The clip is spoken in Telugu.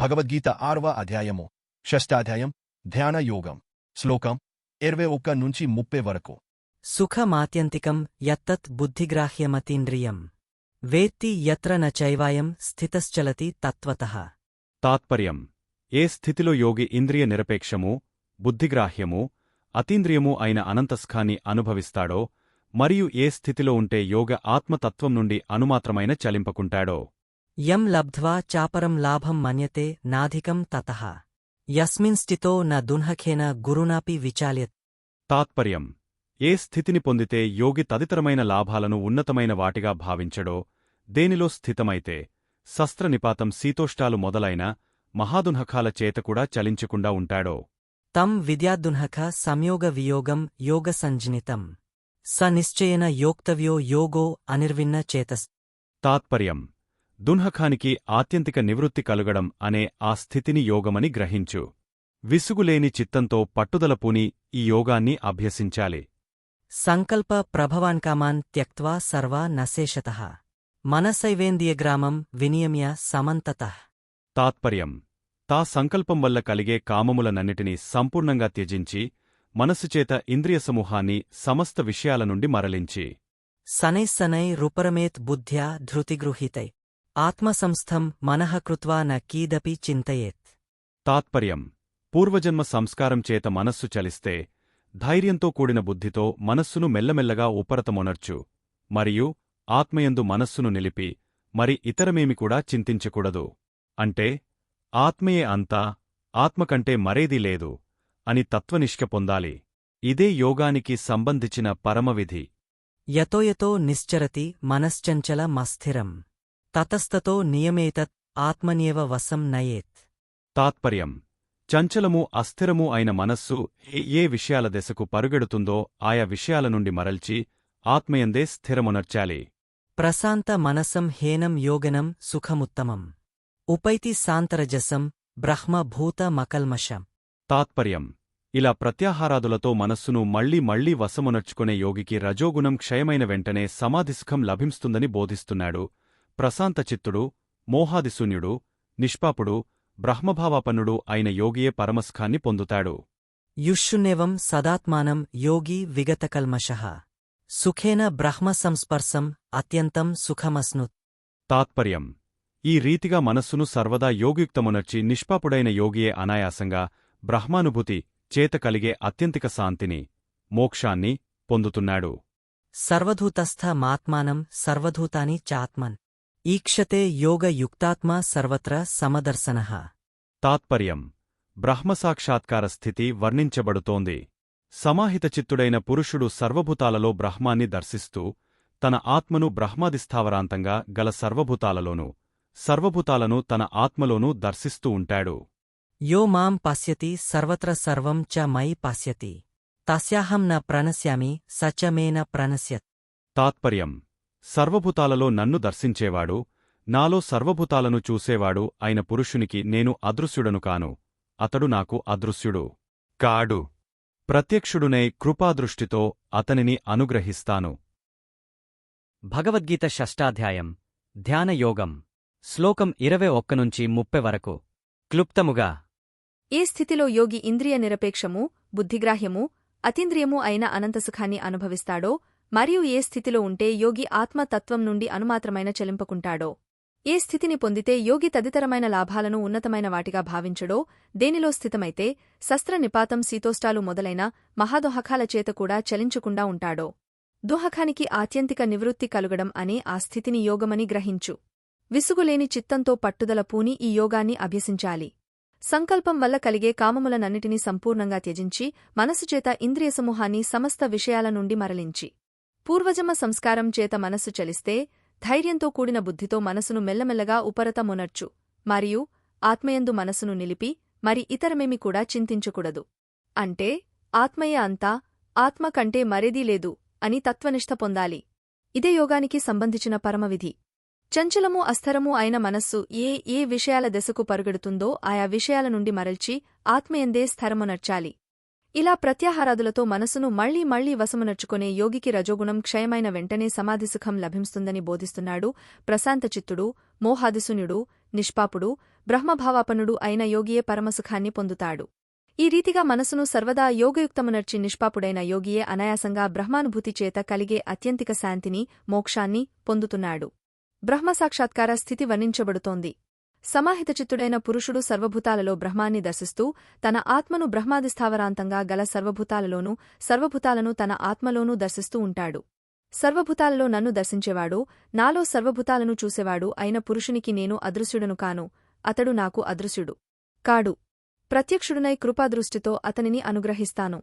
భగవద్గీత ఆరవ అధ్యాయము షష్టాధ్యాయం ధ్యాన యోగం శ్లోకం ఇరవై ఒక్క నుంచి ముప్పై వరకు. సుఖమాత్యంతికం యత్తత్ బుద్ధిగ్రాహ్యమతీంద్రియం. వేత్తి యత్ర న చైవాయం స్థితశ్చలతి తత్వతః. తాత్పర్యం. ఏ స్థితిలో యోగి ఇంద్రియ నిరపేక్షము బుద్ధిగ్రాహ్యము అతీంద్రియము అయిన అనంతస్ఖాన్ని అనుభవిస్తాడో మరియు ఏ స్థితిలో ఉంటే యోగ ఆత్మతత్వం నుండి అనుమాత్రమైన చలింపకుంటాడో. యం లబ్ధ్వా చాపరం లాభం మన్యతే నాధికం తతః. యస్మిన్స్థితో న దున్హఖేన గురునాపి విచాల్యత్. తాత్పర్యం. ఏ స్థితిని పొందితే యోగి తదితరమైన లాభాలను ఉన్నతమైన వాటిగా భావించడో దేనిలో స్థితమైతే శస్త్రనిపాతం శీతోష్టాలు మొదలైన మహాదున్హకాల చేత కూడా చలించకుండా ఉంటాడో. తం విద్యాదున్హఖ సంయోగ వియోగం యోగ సంజ్ఞితం స నిశ్చయేన యోక్తవ్యో యోగో అనిర్విన్న చేతస్. తాత్పర్యం. దున్హఖానికి ఆత్యంతిక నివృత్తి కలుగడం అనే ఆ స్థితిని యోగమని గ్రహించు. విసుగులేని చిత్తంతో పట్టుదల పూని ఈ యోగాన్ని అభ్యసించాలి. సంకల్ప ప్రభవాన్కామాన్ త్యక్త్వా సర్వా నశేషతః. మనసైవేంద్రియగ్రామం వినియమ్య సమంతతః. తాత్పర్యం. తా సంకల్పం వల్ల కలిగే కామములనన్నిటినీ సంపూర్ణంగా త్యజించి మనస్సుచేత ఇంద్రియ సమూహాన్ని సమస్త విషయాల నుండి మరలించి. సనై సనై రుపరమేత్ బుద్ధ్యా ధృతిగృహీతై. ఆత్మసంస్థం మనః కృత్వా న కీదపి చింతయేత్. తాత్పర్యం. పూర్వజన్మ సంస్కారం చేత మనస్సు చలిస్తే ధైర్యంతో కూడిన బుద్ధితో మనస్సును మెల్లమెల్లగా ఉపరతమొనర్చు. మరియు ఆత్మయందు మనస్సును నిలిపి మరి ఇతరమేమి కూడా చింతించకూడదు. అంటే ఆత్మయే అంతా ఆత్మకంటే మరేదీ లేదు అని తత్వనిష్క పొందాలి. ఇదే యోగానికి సంబంధించిన పరమవిధి. యతోయతో నిశ్చరతి మనశ్చంచల మస్థిరం. తతస్తతో నియమేతత్ ఆత్మన్యేవ వశం నయేత్. తాత్పర్యం. చంచలము అస్థిరము అయిన మనస్సు ఏ విషయాల దశకు పరుగెడుతుందో ఆయా విషయాల నుండి మరల్చి ఆత్మయందే స్థిరమునర్చాలి. ప్రశాంత మనసం హేనం యోగనం సుఖముత్తమం. ఉపైతి సాంతరజసం బ్రహ్మ భూత మకల్మషం. తాత్పర్యం. ఇలా ప్రత్యాహారాదులతో మనస్సును మళ్ళీ మళ్ళీ వశమునర్చుకునే యోగికి రజోగుణం క్షయమైన వెంటనే సమాధిసుఖం లభిస్తుందని బోధిస్తున్నాడు ప్రశాంతచిత్తుడు మోహాదిశూన్యుడు నిష్పాపుడు బ్రహ్మభావాపన్నుడు అయిన యోగియే పరమస్ఖాన్ని పొందుతాడు. యుష్యున్నేవం సదాత్మానం యోగి విగతకల్మషః. సుఖేన బ్రహ్మ సంస్పర్శం అత్యంతం సుఖమస్నుత్. తాత్పర్యం. ఈ రీతిగా మనస్సును సర్వదా యోగియుక్తమునర్చి నిష్పాపుడైన యోగియే అనాయాసంగా బ్రహ్మానుభూతి చేత కలిగే అత్యంతిక శాంతిని మోక్షాన్ని పొందుతున్నాడు. సర్వధూతస్థ మాత్మానం సర్వధూతాని చాత్మన్. ఈక్షతే యోగయుక్తాత్మా సర్వత్ర సమదర్శనః. తాత్పర్యం. బ్రహ్మసాక్షాత్కార స్థితి వర్ణించబడుతోంది. సమాహితచిత్తుడైన పురుషుడు సర్వభూతాలలో బ్రహ్మాన్ని దర్శిస్తూ తన ఆత్మను బ్రహ్మాదిస్థావరాంతంగా గల సర్వభూతాలలోనూ సర్వభూతాలను తన ఆత్మలోనూ దర్శిస్తూ ఉంటాడు. యో మాం పశ్యతి సర్వత్ర సర్వం చ మయి పశ్యతి. తస్యాహం న ప్రణశ్యామి స చ మే న ప్రణశ్యత్. తాత్పర్యం. సర్వభూతాలలో నన్ను దర్శించేవాడు నాలో సర్వభూతాలను చూసేవాడు అయిన పురుషునికి నేను అదృశ్యుడను కాను. అతడు నాకు అదృశ్యుడు కాడు. ప్రత్యక్షుడునై కృపాదృష్టితో అతనిని అనుగ్రహిస్తాను. భగవద్గీత షష్టాధ్యాయం. ధ్యానయోగం శ్లోకం ఇరవై ఒక్క నుంచి ముప్పై వరకు. క్లుప్తముగా. ఏ స్థితిలో యోగి ఇంద్రియ నిరపేక్షము బుద్ధిగ్రాహ్యము అతీంద్రియము అయిన అనంతసుఖాన్ని అనుభవిస్తాడో మరియు ఏ స్థితిలో ఉంటే యోగి ఆత్మతత్వం నుండి అనుమాత్రమైన చెలింపకుంటాడో. ఏ స్థితిని పొందితే యోగి తదితరమైన లాభాలను ఉన్నతమైన వాటిగా భావించడో దేనిలో స్థితమైతే శస్త్ర నిపాతం శీతోష్టాలు మొదలైన మహాదోహకాల చేత కూడా చలించకుండా ఉంటాడో. దుహకానికి ఆత్యంతిక నివృత్తి కలుగడం అనే ఆ స్థితిని యోగమని గ్రహించు. విసుగులేని చిత్తంతో పట్టుదల పూని ఈ యోగాన్ని అభ్యసించాలి. సంకల్పం వల్ల కలిగే కామములనన్నిటినీ సంపూర్ణంగా త్యజించి మనసుచేత ఇంద్రియసమూహాన్ని సమస్త విషయాల నుండి మరలించి. పూర్వజమ సంస్కారం చేత మనస్సు చలిస్తే ధైర్యంతో కూడిన బుద్ధితో మనసును మెల్లమెల్లగా ఉపరతమునర్చు. మరియు ఆత్మయందు మనసును నిలిపి మరి ఇతరమేమి కూడా చింతించకూడదు. అంటే ఆత్మయే అంతా ఆత్మ కంటే మరేదీ లేదు అని తత్వనిష్ట పొందాలి. ఇదే యోగానికి సంబంధించిన పరమవిధి. చంచలము అస్థరము అయిన మనస్సు ఏ ఏ విషయాల దశకు పరుగెడుతుందో ఆయా విషయాల నుండి మరల్చి ఆత్మయందే స్థరమునర్చాలి. ఇలా ప్రత్యాహారాదులతో మనసును మళ్ళీ మళ్ళీ వశమునర్చుకునే యోగికి రజోగుణం క్షయమైన వెంటనే సమాధిసుఖం లభిస్తుందని బోధిస్తున్నాడు ప్రశాంతచిత్తుడు మోహాదిశూన్యుడు నిష్పాపుడు బ్రహ్మభావాపనుడు అయిన యోగియే పరమసుఖాన్ని పొందుతాడు. ఈ రీతిగా మనసును సర్వదా యోగయుక్తమునర్చి నిష్పాపుడైన యోగియే అనాయాసంగా బ్రహ్మానుభూతి చేత కలిగే అత్యంతిక శాంతిని మోక్షాన్ని పొందుతున్నాడు. బ్రహ్మసాక్షాత్కార స్థితి వర్ణించబడుతోంది. సమాహితచిత్తుడైన పురుషుడు సర్వభూతాలలో బ్రహ్మాన్ని దర్శిస్తూ తన ఆత్మను బ్రహ్మాదిస్థావరాంతంగా గల సర్వభూతాలలోనూ సర్వభూతాలను తన ఆత్మలోనూ దర్శిస్తూ ఉంటాడు. సర్వభూతాలలో నన్ను దర్శించేవాడు నాలో సర్వభూతాలను చూసేవాడు అయిన పురుషునికి నేను అదృశ్యుడను కాను అతడు నాకు అదృశ్యుడు. కాడు. ప్రత్యక్షుడునై కృపాదృష్టితో అతనిని అనుగ్రహిస్తాను.